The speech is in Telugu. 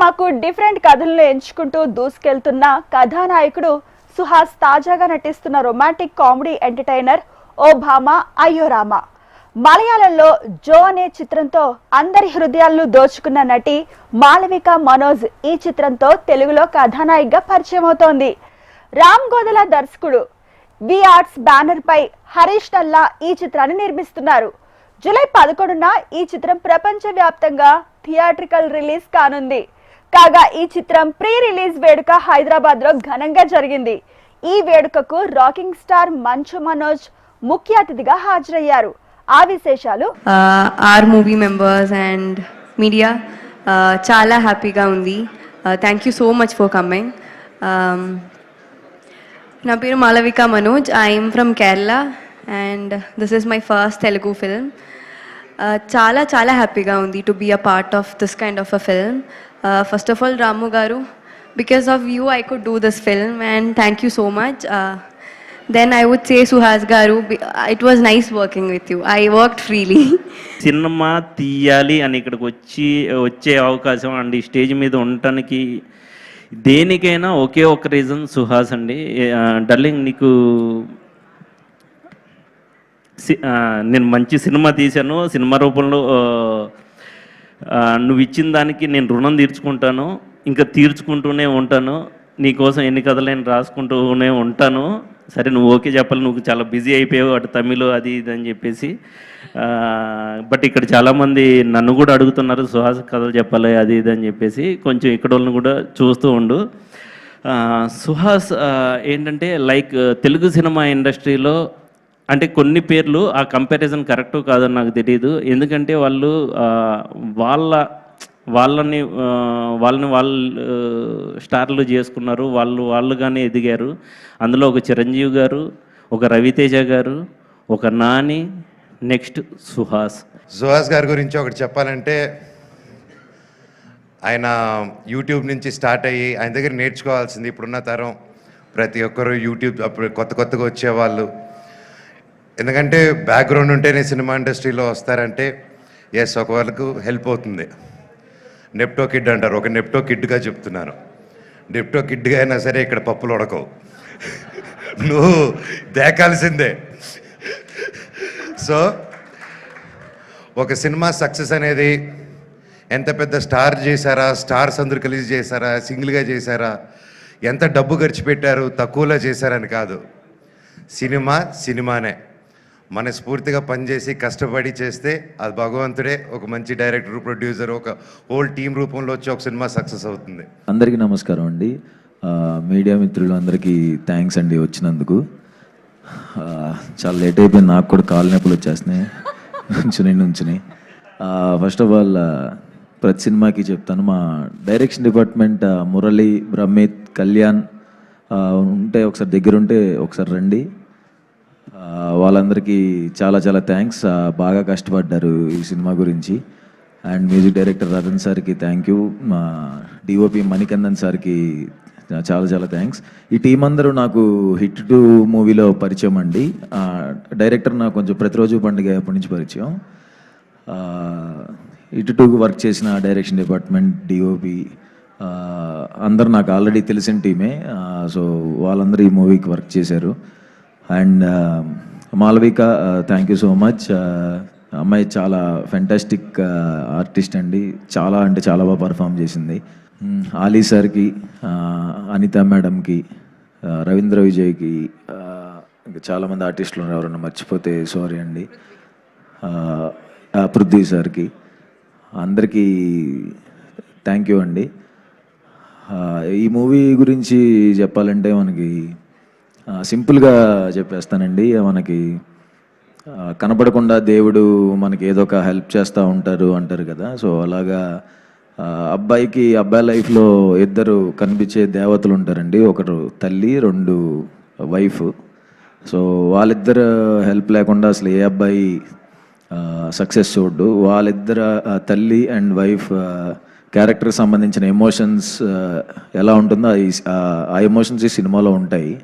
సినిమాకు డిఫరెంట్ కథలను ఎంచుకుంటూ దూసుకెళ్తున్న కథానాయకుడు సుహాస్ తాజాగా నటిస్తున్న రొమాంటిక్ కామెడీ ఎంటర్టైనర్ ఓ భామ అయ్యో రామ. మలయాళంలో జో అనే చిత్రంతో అందరి హృదయాలను దోచుకున్న నటి మాలవిక మనోజ్ ఈ చిత్రంతో తెలుగులో కథానాయికగా పరిచయం అవుతోంది. రామ్ గోదల దర్శకుడు వి ఆర్ట్స్ బ్యానర్ పై హరీష్ నల్లా ఈ చిత్రాన్ని నిర్మిస్తున్నారు. జూలై పదకొండున ఈ చిత్రం ప్రపంచవ్యాప్తంగా థియేట్రికల్ రిలీజ్ కానుంది. కాగా ఈ చిత్రం ప్రీ రిలీజ్ వేడుక హైదరాబాద్లో ఘనంగా జరిగింది. ఈ వేడుకకు రాకింగ్ స్టార్ మంచు మనోజ్ ముఖ్య అతిథిగా హాజరయ్యారు. ఆ విశేషాలు? R movie members and media చాలా హ్యాపీగా ఉంది. Thank you so much for coming నా పేరు Malavika Manoj. I'm from Kerala and this is my first Telugu film చాలా చాలా హ్యాపీగా ఉంది to be a part of this kind of a film first of all Ramu garu because of you I could do this film and thank you so much then I would say Suhas garu it was nice working with you I work freely cinema తీయాలి అని ఇక్కడికి వచ్చి వచ్చే అవకాశం అండ్. ఈ స్టేజ్ మీద ఉండటానికి దేనికైనా ఒకే ఒక రీజన్ సుహాస్ అండి. డర్లింగ్ డార్లింగ్ నీకు నేను మంచి సినిమా తీశాను. సినిమా రూపంలో నువ్వు ఇచ్చిన దానికి నేను రుణం తీర్చుకుంటాను. ఇంకా తీర్చుకుంటూనే ఉంటాను. నీకోసం ఎన్ని కథలైనా రాసుకుంటూనే ఉంటాను. సరే నువ్వు ఓకే చెప్పాలి. నువ్వు చాలా బిజీ అయిపోయావు. అటు తమిళ్ అది ఇది అని చెప్పేసి. బట్ ఇక్కడ చాలామంది నన్ను కూడా అడుగుతున్నారు సుహాస్ కథలు చెప్పాలి అది ఇది అని చెప్పేసి. కొంచెం ఇక్కడ వాళ్ళని కూడా చూస్తూ ఉండు. సుహాస్ ఏంటంటే లైక్ తెలుగు సినిమా ఇండస్ట్రీలో అంటే కొన్ని పేర్లు ఆ కంపారిజన్ కరెక్ట్ కాదని నాకు తెలియదు ఎందుకంటే వాళ్ళు వాళ్ళ వాళ్ళని వాళ్ళని వాళ్ళు స్టార్లు చేసుకున్నారు. వాళ్ళు వాళ్ళుగానే ఎదిగారు. అందులో ఒక చిరంజీవి గారు ఒక రవితేజ గారు ఒక నాని నెక్స్ట్ సుహాస్. సుహాస్ గారి గురించి ఒకటి చెప్పాలంటే ఆయన యూట్యూబ్ నుంచి స్టార్ట్ అయ్యి ఆయన దగ్గర నేర్చుకోవాల్సింది ఇప్పుడున్న తరం. ప్రతి ఒక్కరు యూట్యూబ్ అప్పుడు కొత్త కొత్తగా వచ్చేవాళ్ళు. ఎందుకంటే బ్యాక్గ్రౌండ్ ఉంటేనే సినిమా ఇండస్ట్రీలో వస్తారంటే ఎస్ ఒక వాళ్ళకు హెల్ప్ అవుతుంది. నెప్టో కిడ్ అంటారు. ఒక నెప్టో కిడ్గా చెప్తున్నాను. నెప్టో కిడ్గా అయినా సరే ఇక్కడ పప్పులు ఉడకవు. నువ్వు దేకాల్సిందే. సో ఒక సినిమా సక్సెస్ అనేది ఎంత పెద్ద స్టార్ చేశారా స్టార్స్ అందరు కలిసి చేశారా సింగిల్గా చేశారా ఎంత డబ్బు ఖర్చు పెట్టారు తక్కువలో చేశారని కాదు. సినిమా సినిమానే మనస్ఫూర్తిగా పనిచేసి కష్టపడి చేస్తే అది భగవంతుడే ఒక మంచి డైరెక్టర్ ప్రొడ్యూసర్ ఒక హోల్ టీం రూపంలో వచ్చి ఒక సినిమా సక్సెస్ అవుతుంది. అందరికీ నమస్కారం అండి. మీడియా మిత్రులు అందరికీ థ్యాంక్స్ అండి వచ్చినందుకు. చాలా లేట్ అయిపోయింది నాకు కూడా కాలు నొప్పులు వచ్చేస్తున్నాయి. నుంచుని నుంచుని. ఫస్ట్ ఆఫ్ ఆల్ ప్రతి సినిమాకి చెప్తాను మా డైరెక్షన్ డిపార్ట్మెంట్ మురళి బ్రహ్మిత్ కళ్యాణ్ ఉంటే ఒకసారి దగ్గర ఉంటే ఒకసారి రండి. వాళ్ళందరికీ చాలా చాలా థ్యాంక్స్ బాగా కష్టపడ్డారు ఈ సినిమా గురించి. అండ్ మ్యూజిక్ డైరెక్టర్ రతన్ సార్కి థ్యాంక్ యూ మా డిఓపి మణికందన్ సార్కి చాలా చాలా థ్యాంక్స్ ఈ టీం అందరూ నాకు హిట్ టు మూవీలో పరిచయం అండి. డైరెక్టర్ నాకు కొంచెం ప్రతిరోజు పండుగ అప్పటి నుంచి పరిచయం. ఇటు టూ వర్క్ చేసిన డైరెక్షన్ డిపార్ట్మెంట్ డిఓపి అందరు నాకు ఆల్రెడీ తెలిసిన టీమే సో వాళ్ళందరూ ఈ మూవీకి వర్క్ చేశారు. And Malavika thank you so much అమ్మాయి చాలా ఫెంటాస్టిక్ ఆర్టిస్ట్ అండి. చాలా అంటే చాలా బాగా పర్ఫామ్ చేసింది. ఆలీ సార్కి అనిత మేడంకి రవీంద్ర విజయ్కి ఇంకా చాలామంది ఆర్టిస్టులు ఉన్నారు. ఎవరన్నా మర్చిపోతే సారీ అండి. పృథ్వీ సార్కి. అందరికీ థ్యాంక్ యూ అండి. ఈ మూవీ గురించి చెప్పాలంటే మనకి సింపుల్గా చెప్పేస్తానండి. మనకి కనపడకుండా దేవుడు మనకి ఏదో ఒక హెల్ప్ చేస్తూ ఉంటారు అంటారు కదా. సో అలాగా అబ్బాయికి అబ్బాయి లైఫ్లో ఇద్దరు కనిపించే దేవతలు ఉంటారండి. ఒకరు తల్లి రెండు వైఫ్. సో వాళ్ళిద్దరు హెల్ప్ లేకుండా అసలు ఏ అబ్బాయి సక్సెస్ చూడ్డు. వాళ్ళిద్దరు తల్లి అండ్ వైఫ్ క్యారెక్టర్కి సంబంధించిన ఎమోషన్స్ ఎలా ఉంటుందో ఆ ఎమోషన్స్ ఈ సినిమాలో ఉంటాయి.